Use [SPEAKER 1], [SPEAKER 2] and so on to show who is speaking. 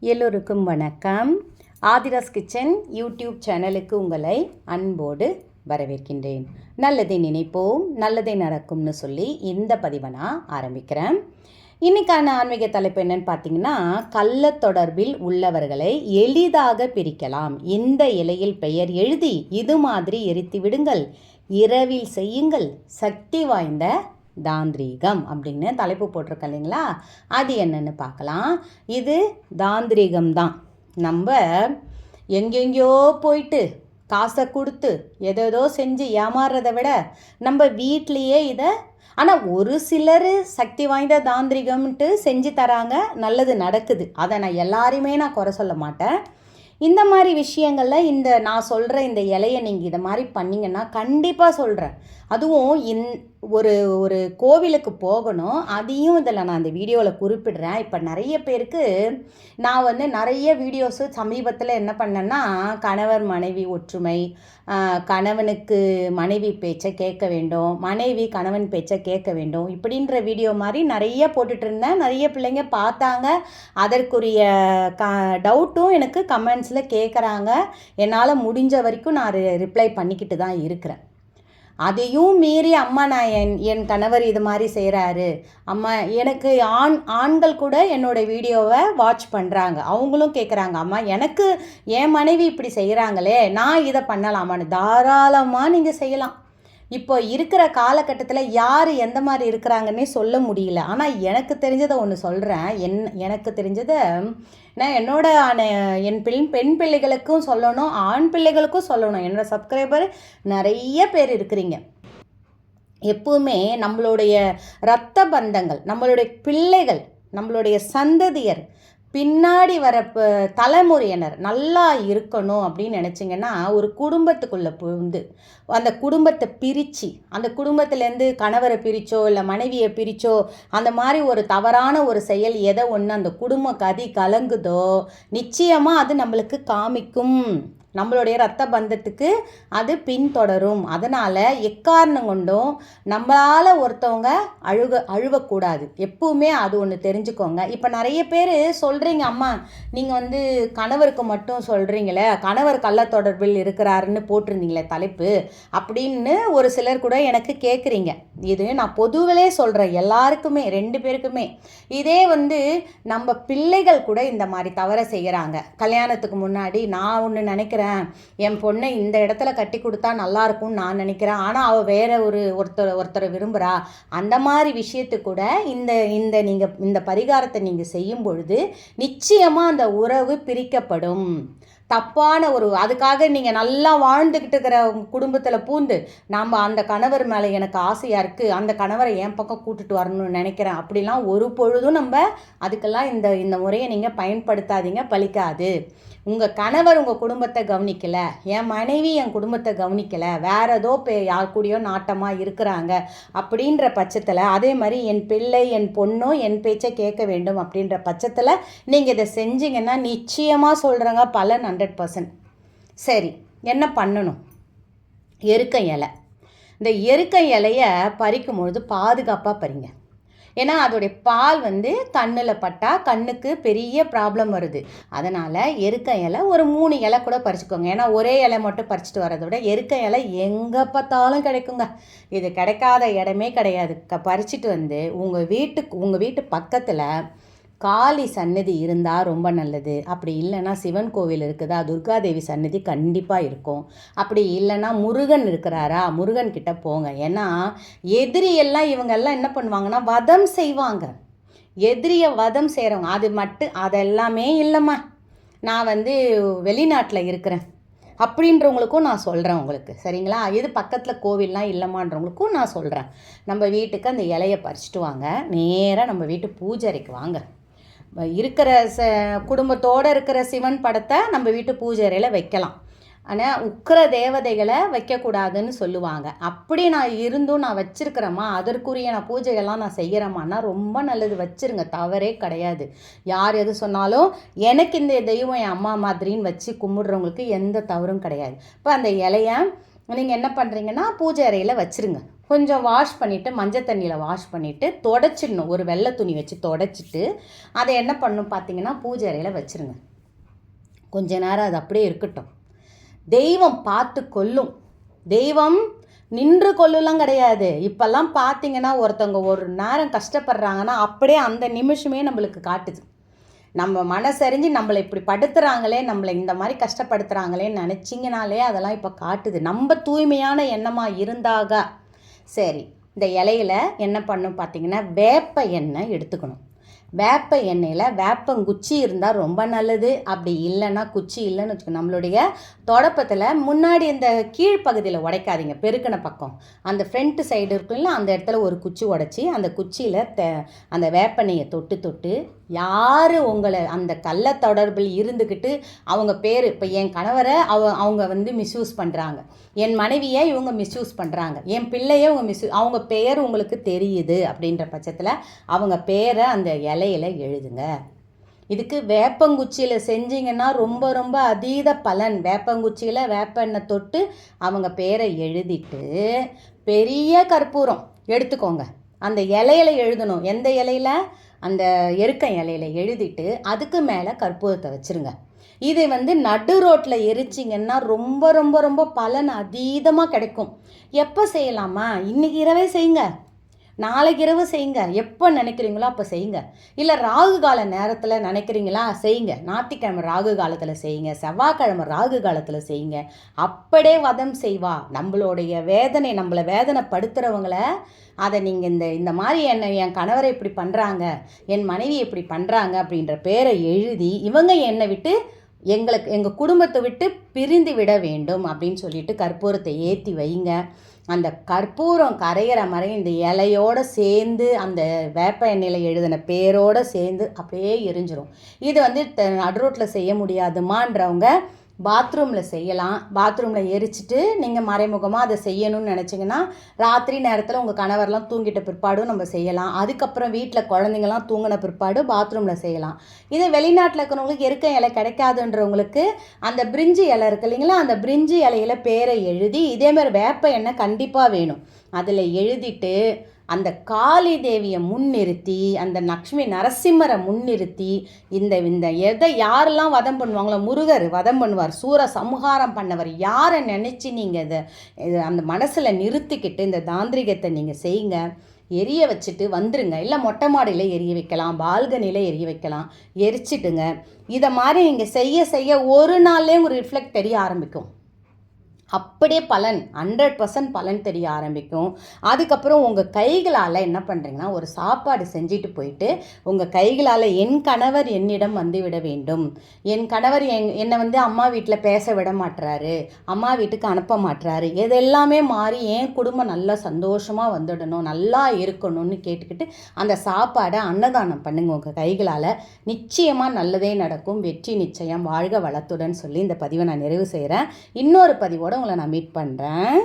[SPEAKER 1] எல்லோருக்கும் வணக்கம். Aadhira's kitchen YouTube சேனலுக்கு உங்களை அன்போடு வரவேற்கின்றேன். நல்லதை நினைப்போம் நல்லதே நடக்கும்னு சொல்லி இந்த பதிவை நான் ஆரம்பிக்கிறேன். இன்றைக்கான ஆன்மீக தலைப்பு என்னன்னு பார்த்தீங்கன்னா கள்ள தொடர்பில் உள்ளவர்களை எளிதாக பிரிக்கலாம். இந்த இலையில் பெயர் எழுதி இது மாதிரி எரித்து விடுங்கள். இரவில் செய்யுங்கள். சக்தி வாய்ந்த தாந்திரீகம் அப்படின்னு தலைப்பு போட்டிருக்கேன் இல்லைங்களா? அது என்னென்னு பார்க்கலாம். இது தாந்திரீகம் தான். நம்ம எங்கெங்கேயோ போயிட்டு காசை கொடுத்து எதேதோ செஞ்சு ஏமாறுறதை விட நம்ம வீட்லேயே இதை ஆனால் ஒரு சிலர் சக்தி வாய்ந்த தாந்திரிகம்ன்ட்டு செஞ்சு தராங்க நல்லது நடக்குது. அதை நான் எல்லாரையுமே நான் குறை சொல்ல மாட்டேன். இந்த மாதிரி விஷயங்களில் இந்த நான் சொல்கிற இந்த இலையை நீங்கள் இதை மாதிரி பண்ணிங்கன்னா கண்டிப்பாக சொல்கிறேன் அதுவும் இன் ஒரு ஒரு கோவிலுக்கு போகணும். அதையும் இதில் நான் அந்த வீடியோவில் குறிப்பிடுறேன். இப்போ நிறைய பேருக்கு நான் வந்து நிறைய வீடியோஸு சமீபத்தில் என்ன பண்ணேன்னா கணவர் மனைவி ஒற்றுமை கணவனுக்கு மனைவி பேச்சை கேட்க வேண்டும் மனைவி கணவன் பேச்சை கேட்க வேண்டும் இப்படின்ற வீடியோ மாதிரி நிறைய போட்டுட்டு இருந்தேன். நிறைய பிள்ளைங்க பார்த்தாங்க. அதற்குரிய க டவுட்டும் எனக்கு கமெண்ட்ஸில் கேட்குறாங்க. என்னால் முடிஞ்ச வரைக்கும் நான் ரிப்ளை பண்ணிக்கிட்டு தான் இருக்கிறேன். அதையும் மீறி அம்மா நான் என் என் கணவர் இது மாதிரி செய்கிறாரு அம்மா எனக்கு ஆண் ஆண்கள் கூட என்னோட வீடியோவை வாட்ச் பண்ணுறாங்க அவங்களும் கேட்குறாங்க அம்மா எனக்கு என் மனைவி இப்படி செய்கிறாங்களே நான் இதை பண்ணலாமான்னு. தாராளமாக நீங்கள் செய்யலாம். இப்போ இருக்கிற காலகட்டத்தில் யார் எந்த மாதிரி இருக்கிறாங்கன்னே சொல்ல முடியல. ஆனால் எனக்கு தெரிஞ்சதை ஒன்று சொல்கிறேன் என் எனக்கு தெரிஞ்சதை நான் என்னோட ஆன- என் பெண் பெண் பிள்ளைகளுக்கும் சொல்லணும் ஆண் பிள்ளைகளுக்கும் சொல்லணும். என்னோடய சப்ஸ்கிரைபர் நிறைய பேர் இருக்கிறீங்க. எப்பவுமே நம்மளுடைய இரத்த பந்தங்கள் நம்மளுடைய பிள்ளைகள் நம்மளுடைய சந்ததியர் பின்னாடி வர தலைமுறையினர் நல்லா இருக்கணும் அப்படின்னு நினச்சிங்கன்னா ஒரு குடும்பத்துக்குள்ளே புகுந்து அந்த குடும்பத்தை பிரித்து அந்த குடும்பத்துலேருந்து கணவரை பிரிச்சோ இல்லை மனைவியை பிரித்தோ அந்த மாதிரி ஒரு தவறான ஒரு செயல் எதை ஒன்று அந்த குடும்ப கதி கலங்குதோ நிச்சயமாக அது நம்மளுக்கு காமிக்கும். நம்மளுடைய ரத்த பந்தத்துக்கு அது பின்தொடரும். அதனால் எக்காரணம் கொண்டும் நம்மளால் ஒருத்தவங்க அழுக அழுவக்கூடாது. எப்பவுமே அது ஒன்று தெரிஞ்சுக்கோங்க. இப்போ நிறைய பேர் சொல்கிறீங்க அம்மா நீங்கள் வந்து கணவருக்கு மட்டும் சொல்கிறீங்களே கணவர் கள்ள தொடர்பில் இருக்கிறாருன்னு போட்டிருந்தீங்களே தலைப்பு அப்படின்னு ஒரு சிலர் கூட எனக்கு கேட்குறீங்க இது நான் பொதுவிலே சொல்கிறேன் எல்லாருக்குமே ரெண்டு பேருக்குமே. இதே வந்து நம்ம பிள்ளைகள் கூட இந்த மாதிரி தவற செய்கிறாங்க கல்யாணத்துக்கு முன்னாடி நான் ஒன்று நினைக்கிறேன் என் பொண்ணை இந்த இடத்துல கட்டி கொடுத்தா நல்லா இருக்கும்னு நான் நினைக்கிறேன். ஆனால் அவள் வேற ஒரு ஒருத்தர் ஒருத்தரை விரும்புகிறா அந்த மாதிரி விஷயத்துக்கு கூட இந்த இந்த நீங்கள் இந்த பரிகாரத்தை நீங்கள் செய்யும் பொழுது நிச்சயமாக அந்த உறவு பிரிக்கப்படும். தப்பான ஒரு அதுக்காக நீங்கள் நல்லா வாழ்ந்துக்கிட்டு இருக்கிற குடும்பத்தில் பூந்து நாம் அந்த கணவர் மேலே எனக்கு ஆசையாக இருக்குது அந்த கணவரை என் பக்கம் கூட்டிட்டு வரணும்னு நினைக்கிறேன். அப்படிலாம் ஒரு பொழுதும் நம்ம அதுக்கெல்லாம் இந்த இந்த முறையை நீங்கள் பயன்படுத்தாதீங்க பலிக்காது உங்கள் கணவர் உங்கள் குடும்பத்தை கவனிக்கலை என் மனைவி என் குடும்பத்தை கவனிக்கலை வேற ஏதோ பே யார் கூடயோ நாட்டமாக இருக்கிறாங்க அப்படின்ற பட்சத்தில் அதே மாதிரி என் பிள்ளை என் பொண்ணோ என் பேச்சை கேட்க வேண்டும் அப்படின்ற பட்சத்தில் நீங்கள் இதை செஞ்சீங்கன்னா நிச்சயமாக சொல்கிறேங்க பல நன் ஹண்ட்ரட் பர்சன்ட் சரி என்ன பண்ணணும்? எருக்க இலை. இந்த எருக்க இலையை பறிக்கும் பொழுது பாதுகாப்பாக பறிங்க. ஏன்னா அதோடைய பால் வந்து கண்ணில் பட்டால் கண்ணுக்கு பெரிய ப்ராப்ளம் வருது. அதனால் எருக்க இலை ஒரு மூணு இலை கூட பறிச்சுக்கோங்க. ஏன்னா ஒரே இலை மட்டும் பறிச்சுட்டு வரதை விட எருக்க இலை எங்கே பார்த்தாலும் கிடைக்குங்க. இது கிடைக்காத இடமே கிடையாது. க பறிச்சுட்டு வந்து உங்கள் வீட்டுக்கு உங்கள் வீட்டு பக்கத்தில் காளி சன்னதி இருந்தால் ரொம்ப நல்லது. அப்படி இல்லைன்னா சிவன் கோவில் இருக்குதா துர்காதேவி சன்னதி கண்டிப்பாக இருக்கும். அப்படி இல்லைன்னா முருகன் இருக்கிறாரா முருகன் கிட்ட போங்க. ஏன்னா எதிரி எல்லாம் இவங்கெல்லாம் என்ன பண்ணுவாங்கன்னா வதம் செய்வாங்க. எதிரியை வதம் செய்கிறவங்க அது மட்டும் அதெல்லாமே இல்லைம்மா. நான் வந்து வெளிநாட்டில் இருக்கிறேன். அப்படின்றவங்களுக்கும் நான் சொல்கிறேன் உங்களுக்கு. சரிங்களா? இது பக்கத்தில் கோவில்லாம் இல்லைமான்றவங்களுக்கும் நான் சொல்கிறேன் நம்ம வீட்டுக்கு அந்த இலையை பறிச்சிட்டு வாங்க. நேராக நம்ம வீட்டு பூஜைக்கு வாங்க. இருக்கிற ச குடும்பத்தோடு இருக்கிற சிவன் படத்தை நம்ம வீட்டு பூஜை அறையில் வைக்கலாம். ஆனால் உக்கிர தேவதைகளை வைக்கக்கூடாதுன்னு சொல்லுவாங்க. அப்படி நான் இருந்தும் நான் வச்சுருக்கிறேம்மா அதற்குரிய நான் பூஜைகள்லாம் நான் செய்கிறேம்மான்னா ரொம்ப நல்லது. வச்சுருங்க தவறே கிடையாது. யார் எது சொன்னாலும் எனக்கு இந்த தெய்வம் என் அம்மா மாதிரின்னு வச்சு கும்பிடுறவங்களுக்கு எந்த தவறும் கிடையாது. இப்போ அந்த இலைய நீங்கள் என்ன பண்ணுறீங்கன்னா பூஜை அறையில் வச்சுருங்க. கொஞ்சம் வாஷ் பண்ணிவிட்டு மஞ்சள் தண்ணியில் வாஷ் பண்ணிவிட்டு தொடச்சிடணும். ஒரு வெள்ளை துணி வச்சு தொடச்சிட்டு அதை என்ன பண்ணணும் பார்த்தீங்கன்னா பூஜை அறையில் வச்சுருங்க. கொஞ்ச நேரம் அது அப்படியே இருக்கட்டும். தெய்வம் பார்த்து கொல்லும். தெய்வம் நின்று கொள்ளலாம் கிடையாது. இப்போல்லாம் பார்த்தீங்கன்னா ஒருத்தவங்க ஒரு நேரம் கஷ்டப்படுறாங்கன்னா அப்படியே அந்த நிமிஷமே நம்மளுக்கு காட்டுது. நம்ம மனசறிஞ்சு நம்மளை இப்படி படுத்துகிறாங்களே நம்மளை இந்த மாதிரி கஷ்டப்படுத்துகிறாங்களேன்னு நினச்சிங்கனாலே அதெல்லாம் இப்போ காட்டுது. நம்ம தூய்மையான எண்ணமாக இருந்தாக சரி இந்த இலையில என்ன பண்ணும் பார்த்தீங்கன்னா வேப்ப எண்ணெய் எடுத்துக்கணும். வேப்ப எண்ணெயில் வேப்பங்குச்சி இருந்தால் ரொம்ப நல்லது. அப்படி இல்லைன்னா குச்சி இல்லைன்னு வச்சுக்கோ நம்மளுடைய தொடப்பத்தில் முன்னாடி இந்த கீழ்ப்பகுதியில் உடைக்காதீங்க பெருக்கின பக்கம். அந்த ஃப்ரண்ட் சைடு இருக்குல்ல அந்த இடத்துல ஒரு குச்சி உடச்சி அந்த குச்சியில் த அந்த வேப்பெண்ணெயை தொட்டு தொட்டு யார் உங்களை அந்த கள்ள தொடர்பில் இருந்துக்கிட்டு அவங்க பேர் இப்போ என் கணவரை அவ அவங்க வந்து மிஸ்யூஸ் பண்ணுறாங்க என் மனைவியை இவங்க மிஸ்யூஸ் பண்ணுறாங்க என் பிள்ளையை இவங்க மிஸ்யூ அவங்க பேர் உங்களுக்கு தெரியுது அப்படின்ற பட்சத்தில் அவங்க பேரை அந்த இலை இலையில் எழுதுங்க. இதுக்கு வேப்பங்குச்சியில் செஞ்சீங்கன்னா ரொம்ப ரொம்ப அதீத பலன். வேப்பங்குச்சியில் வேப்பெண்ணெய் தொட்டு அவங்க பேரை எழுதிட்டு பெரிய கற்பூரம் எடுத்துக்கோங்க. அந்த இலையில எழுதணும். எந்த இலையில? அந்த எருக்க இலையில எழுதிட்டு அதுக்கு மேலே கற்பூரத்தை வச்சுருங்க. இதை வந்து நடு ரோட்டில் எரிச்சிங்கன்னா ரொம்ப ரொம்ப ரொம்ப பலன் அதீதமாக கிடைக்கும். எப்போ செய்யலாமா? இன்னைக்கு இரவே செய்யுங்க. நாளைக்கு இரவு செய்யுங்க. எப்போ நினைக்கிறீங்களோ அப்போ செய்யுங்க. இல்லை ராகு கால நேரத்தில் நினைக்கிறீங்களா? செய்யுங்க. ஞாயிற்றுக்கிழமை ராகு காலத்தில் செய்யுங்க. செவ்வாய்க்கிழமை ராகு காலத்தில் செய்யுங்க. அப்படியே வதம் செய்வா. நம்மளுடைய வேதனை நம்மளை வேதனைப்படுத்துகிறவங்கள அதை நீங்கள் இந்த இந்த மாதிரி என்னை என் கணவரை இப்படி பண்ணுறாங்க என் மனைவி இப்படி பண்ணுறாங்க அப்படின்ற பேரை எழுதி இவங்க என்னை விட்டு எங்களுக்கு எங்கள் குடும்பத்தை விட்டு பிரிந்து விட வேண்டும் அப்படின்னு சொல்லிட்டு கற்பூரத்தை ஏற்றி வைங்க. அந்த கற்பூரம் கரையிற மாதிரி இந்த இலையோடு சேர்ந்து அந்த வேப்ப எண்ணெயில் எழுதின பேரோடு சேர்ந்து அப்படியே எரிஞ்சிரும். இது வந்து நடுரோட்டில் செய்ய முடியாதுமான்றவங்க பாத்ரூமில் செய்யலாம். பாத்ரூமில் எரிச்சிட்டு நீங்கள் மறைமுகமாக அதை செய்யணும்னு நினச்சிங்கன்னா ராத்திரி நேரத்தில் உங்கள் கணவர்லாம் தூங்கிட்ட பிற்பாடும் நம்ம செய்யலாம். அதுக்கப்புறம் வீட்டில் குழந்தைங்கலாம் தூங்கின பிற்பாடு பாத்ரூமில் செய்யலாம். இதே வெளிநாட்டில் இருக்கிறவங்களுக்கு எருக்க இலை கிடைக்காதுன்றவங்களுக்கு அந்த பிரிஞ்சு இலை இருக்கு இல்லைங்களா அந்த பிரிஞ்சு இலையில பேரை எழுதி இதேமாதிரி வேப்ப எண்ணெய் கண்டிப்பாக வேணும். அதில் எழுதிட்டு அந்த காளி தேவியை முன்னிறுத்தி அந்த லக்ஷ்மி நரசிம்மரை முன்னிறுத்தி இந்த இந்த எதை யாரெல்லாம் வதம் பண்ணுவாங்களோ முருகர் வதம் பண்ணுவார் சூர சம்ஹாரம் பண்ணவர் யாரை நினச்சி நீங்கள் இதை இது அந்த மனசில் நிறுத்திக்கிட்டு இந்த தாந்திரிகத்தை நீங்கள் செய்யுங்க. எரிய வச்சுட்டு வந்துருங்க. இல்லை மொட்டை மாடியில் எரிய வைக்கலாம் பால்கனியில் எரிய வைக்கலாம் எரிச்சிட்டுங்க. இதை மாதிரி நீங்கள் செய்ய செய்ய ஒரு நாள்லேயே ஒரு ரிஃப்ளெக்ட் தெரிய ஆரம்பிக்கும். அப்படியே பலன் ஹண்ட்ரட் பர்சன்ட் பலன் தெரிய ஆரம்பிக்கும். அதுக்கப்புறம் உங்கள் கைகளால் என்ன பண்ணுறீங்கன்னா ஒரு சாப்பாடு செஞ்சுட்டு போயிட்டு உங்கள் கைகளால் என் கணவர் என்னிடம் வந்து விட வேண்டும். என் கணவர் என் என்னை வந்து அம்மா வீட்டில் பேச விட மாட்டுறாரு அம்மா வீட்டுக்கு அனுப்ப மாட்டுறாரு இதெல்லாமே மாறி என் குடும்பம் நல்லா சந்தோஷமாக வந்துடணும் நல்லா இருக்கணும்னு கேட்டுக்கிட்டு அந்த சாப்பாடை அன்னதானம் பண்ணுங்கள் உங்கள் கைகளால். நிச்சயமாக நல்லதே நடக்கும். வெற்றி நிச்சயம். வாழ்க வளத்துடன் சொல்லி இந்த பதிவை நான் நிறைவு செய்கிறேன் இன்னொரு பதிவோட உங்களை நான் மீட் பண்ணுறேன்